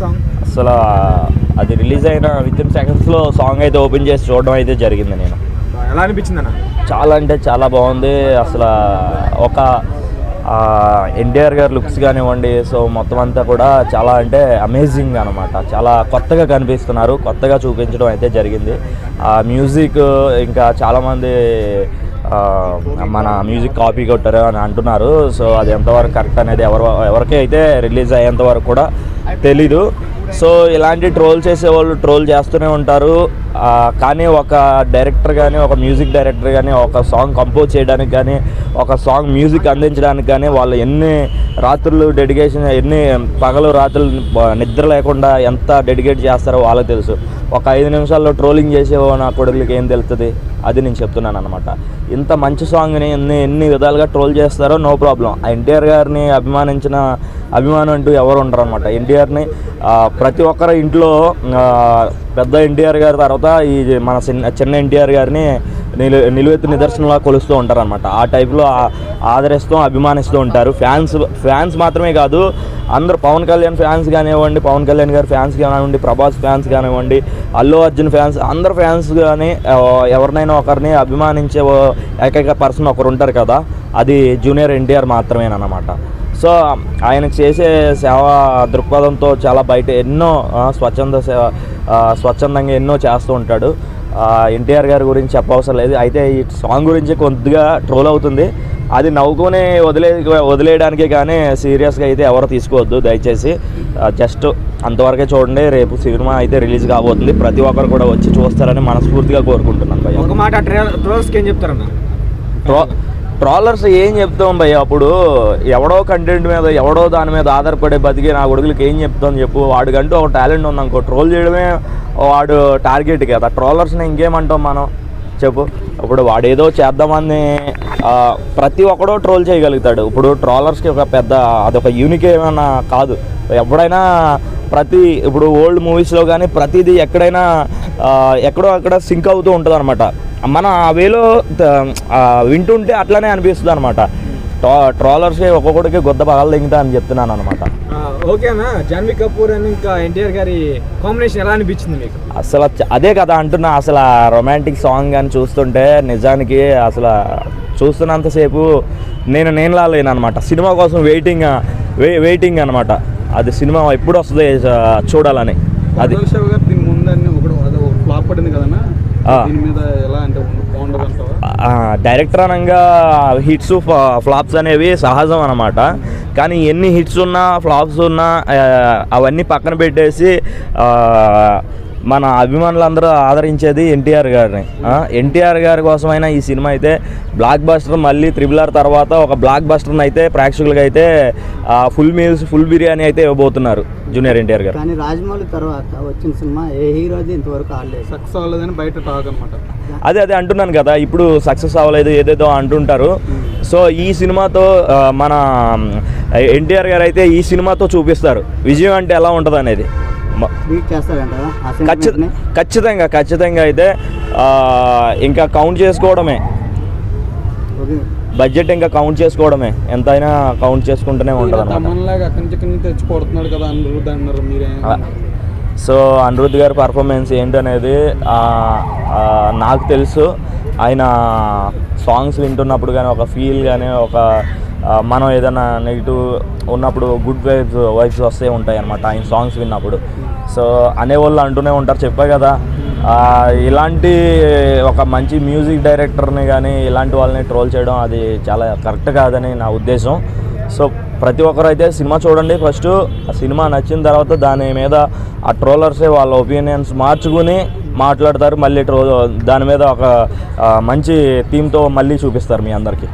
Song అసలు అది release అయిన విత్ ఇన్ సెకండ్స్లో సాంగ్ అయితే ఓపెన్ చేసి చూడడం అయితే జరిగింది నేను. ఎలా అనిపించింది అన్న? చాలా అంటే చాలా బాగుంది. అసలు ఒక ఎన్టీఆర్ గారి లుక్స్ కానివ్వండి సో మొత్తం అంతా కూడా చాలా అంటే అమేజింగ్ అనమాట చాలా కొత్తగా కనిపిస్తున్నారు. కొత్తగా చూపించడం అయితే జరిగింది. ఆ మ్యూజిక్ ఇంకా చాలామంది మన మ్యూజిక్ కాపీ కొట్టారు అని అంటున్నారు. సో అది ఎంతవరకు కరెక్ట్ అనేది ఎవరు ఎవరికైతే రిలీజ్ అయ్యేంత వరకు కూడా తెలీదు. సో ఇలాంటి ట్రోల్ చేసే వాళ్ళు ట్రోల్ చేస్తూనే ఉంటారు. కానీ ఒక డైరెక్టర్ కానీ ఒక మ్యూజిక్ డైరెక్టర్ కానీ ఒక సాంగ్ కంపోజ్ చేయడానికి కానీ ఒక సాంగ్ మ్యూజిక్ అందించడానికి కానీ వాళ్ళు ఎన్ని రాత్రులు డెడికేషన్ ఎన్ని పగలు రాత్రులు నిద్ర లేకుండా ఎంత డెడికేట్ చేస్తారో వాళ్ళకి తెలుసు. ఒక ఐదు నిమిషాల్లో ట్రోలింగ్ చేసేవో నా కొడుకులకి ఏం తెలుస్తుంది అది నేను చెప్తున్నాను అనమాట ఇంత మంచి సాంగ్ని ఎన్ని ఎన్ని విధాలుగా ట్రోల్ చేస్తారో నో ప్రాబ్లం. ఎన్టీఆర్ గారిని అభిమానించిన అభిమానం అంటూ ఎవరు ఉండరు అనమాట ఎన్టీఆర్ని ప్రతి ఒక్కరు ఇంట్లో పెద్ద ఎన్టీఆర్ గారి తర్వాత ఈ మన చిన్న చిన్న ఎన్టీఆర్ గారిని నిలు నిలువెత్తు నిదర్శనంలా కొలుస్తూ ఉంటారు అనమాట ఆ టైప్లో ఆదరిస్తూ అభిమానిస్తూ ఉంటారు. ఫ్యాన్స్ ఫ్యాన్స్ మాత్రమే కాదు అందరూ పవన్ కళ్యాణ్ ఫ్యాన్స్ కానివ్వండి పవన్ కళ్యాణ్ గారి ఫ్యాన్స్ కానివ్వండి ప్రభాస్ ఫ్యాన్స్ కానివ్వండి అల్లు అర్జున్ ఫ్యాన్స్ అందరు ఫ్యాన్స్ కానీ ఎవరినైనా ఒకరిని అభిమానించే ఓ ఏకైక పర్సన్ ఒకరు ఉంటారు కదా అది జూనియర్ ఎన్టీఆర్ మాత్రమేనమాట సో ఆయన చేసే సేవా దృక్పథంతో చాలా బయట ఎన్నో స్వచ్ఛంద సేవ స్వచ్ఛందంగా ఎన్నో చేస్తూ ఉంటాడు. ఎన్టీఆర్ గారి గురించి చెప్పవసరం లేదు. అయితే ఈ సాంగ్ గురించి కొద్దిగా ట్రోల్ అవుతుంది. అది నవ్వుకొని వదిలే వదిలేయడానికే కానీ సీరియస్గా అయితే ఎవరు తీసుకోవద్దు దయచేసి. జస్ట్ అంతవరకే చూడండి. రేపు సినిమా అయితే రిలీజ్ కాబోతుంది. ప్రతి ఒక్కరు కూడా వచ్చి చూస్తారని మనస్ఫూర్తిగా కోరుకుంటున్నాను ఒక మాట ట్రోల్స్కి ఏం చెప్తారన్న? ట్రో ట్రాలర్స్ ఏం చెప్తాం భయ్య? అప్పుడు ఎవడో కంటెంట్ మీద ఎవడో దాని మీద ఆధారపడే బతికి నా కొడుకులకి ఏం చెప్తాం చెప్పు. వాడికంటూ ఒక టాలెంట్ ఉంది అనుకో ట్రోల్ చేయడమే వాడు టార్గెట్ కదా. ట్రోలర్స్ని ఇంకేమంటాం మనం? చెప్పు. ఇప్పుడు వాడేదో చేద్దామని ప్రతి ఒక్కడో ట్రోల్ చేయగలుగుతాడు. ఇప్పుడు ట్రోలర్స్కి ఒక పెద్ద అదొక యూనిక్ ఏమైనా కాదు. ఎప్పుడైనా ప్రతి ఇప్పుడు ఓల్డ్ మూవీస్లో కానీ ప్రతిదీ ఎక్కడైనా ఎక్కడో అక్కడ సింక్ అవుతూ ఉంటుంది అనమాట మన ఆ వేలో వింటుంటే అట్లనే అనిపిస్తుంది అనమాట ట్రా ట్రాలర్స్కి ఒక్కొక్కడికి గొద్ద పగలు దిగుతా అని చెప్తున్నాను అనమాట ఓకేనా జాన్వీ కపూర్ అని ఇంకా ఎన్టీఆర్ గారి కాంబినేషన్ ఎలా అనిపించింది మీకు? అసలు అదే కదా అంటున్నా. అసలు ఆ రొమాంటిక్ సాంగ్ అని చూస్తుంటే నిజానికి అసలు చూస్తున్నంతసేపు నేను నేను లాలేను అనమాట సినిమా కోసం వెయిటింగ్ వే వెయిటింగ్ అనమాట అది సినిమా ఎప్పుడు వస్తుంది చూడాలని. అది ఫ్లాప్ పడింది కదన్నా డైరెక్టర్ అనగా హిట్స్ ఫ్లాప్స్ అనేవి సహజం అనమాట కానీ ఎన్ని హిట్స్ ఉన్నా ఫ్లాప్స్ ఉన్నా అవన్నీ పక్కన పెట్టేసి మన అభిమానులందరూ ఆదరించేది ఎన్టీఆర్ గారిని. ఎన్టీఆర్ గారి కోసమైనా ఈ సినిమా అయితే బ్లాక్ బస్టర్ మళ్ళీ త్రిబుల్ ఆర్ తర్వాత ఒక బ్లాక్ బస్టర్ని అయితే ప్రేక్షకులకి అయితే ఫుల్ మీల్స్ ఫుల్ బిర్యానీ అయితే ఇవ్వబోతున్నారు జూనియర్ ఎన్టీఆర్ గారు. కానీ రాజమౌళి తర్వాత వచ్చిన సినిమా ఏ హీరోది ఇంతవరకు ఆడలేదు. సక్సెస్ అవ్వలేదని బయట టాక్ అనమాట అదే అదే అంటున్నాను కదా ఇప్పుడు సక్సెస్ అవ్వలేదు ఏదేదో అంటుంటారు. సో ఈ సినిమాతో మన ఎన్టీఆర్ గారు అయితే ఈ సినిమాతో చూపిస్తారు. విజయం అంటే ఎలా ఉంటుంది అనేది ఖచ్చితంగా ఖచ్చితంగా అయితే ఆ, ఇంకా కౌంట్ చేసుకోవడమే. బడ్జెట్ ఇంకా కౌంట్ చేసుకోవడమే. ఎంతైనా కౌంట్ చేసుకుంటూనే ఉంటుంది సో అనిరుద్ధ్ గారి పర్ఫార్మెన్స్ ఏంటనేది నాకు తెలుసు. ఆయన సాంగ్స్ వింటున్నప్పుడు కానీ ఒక ఫీల్ కానీ ఒక మనం ఏదైనా నెగిటివ్ ఉన్నప్పుడు గుడ్ వైబ్స్ వైబ్స్ వస్తే ఉంటాయి అనమాట ఆయన సాంగ్స్ విన్నప్పుడు. సో అనేవాళ్ళు అంటూనే ఉంటారు చెప్పా కదా. ఇలాంటి ఒక మంచి మ్యూజిక్ డైరెక్టర్ని కానీ ఇలాంటి వాళ్ళని ట్రోల్ చేయడం అది చాలా కరెక్ట్ కాదని నా ఉద్దేశం. సో ప్రతి ఒక్కరు అయితే సినిమా చూడండి ఫస్ట్ ఆ సినిమా నచ్చిన తర్వాత దాని మీద ఆ ట్రోలర్సే వాళ్ళ ఒపీనియన్స్ మార్చుకుని మాట్లాడతారు. మళ్ళీ ట్రో దాని మీద ఒక మంచి థీమ్తో మళ్ళీ చూపిస్తారు మీ అందరికీ.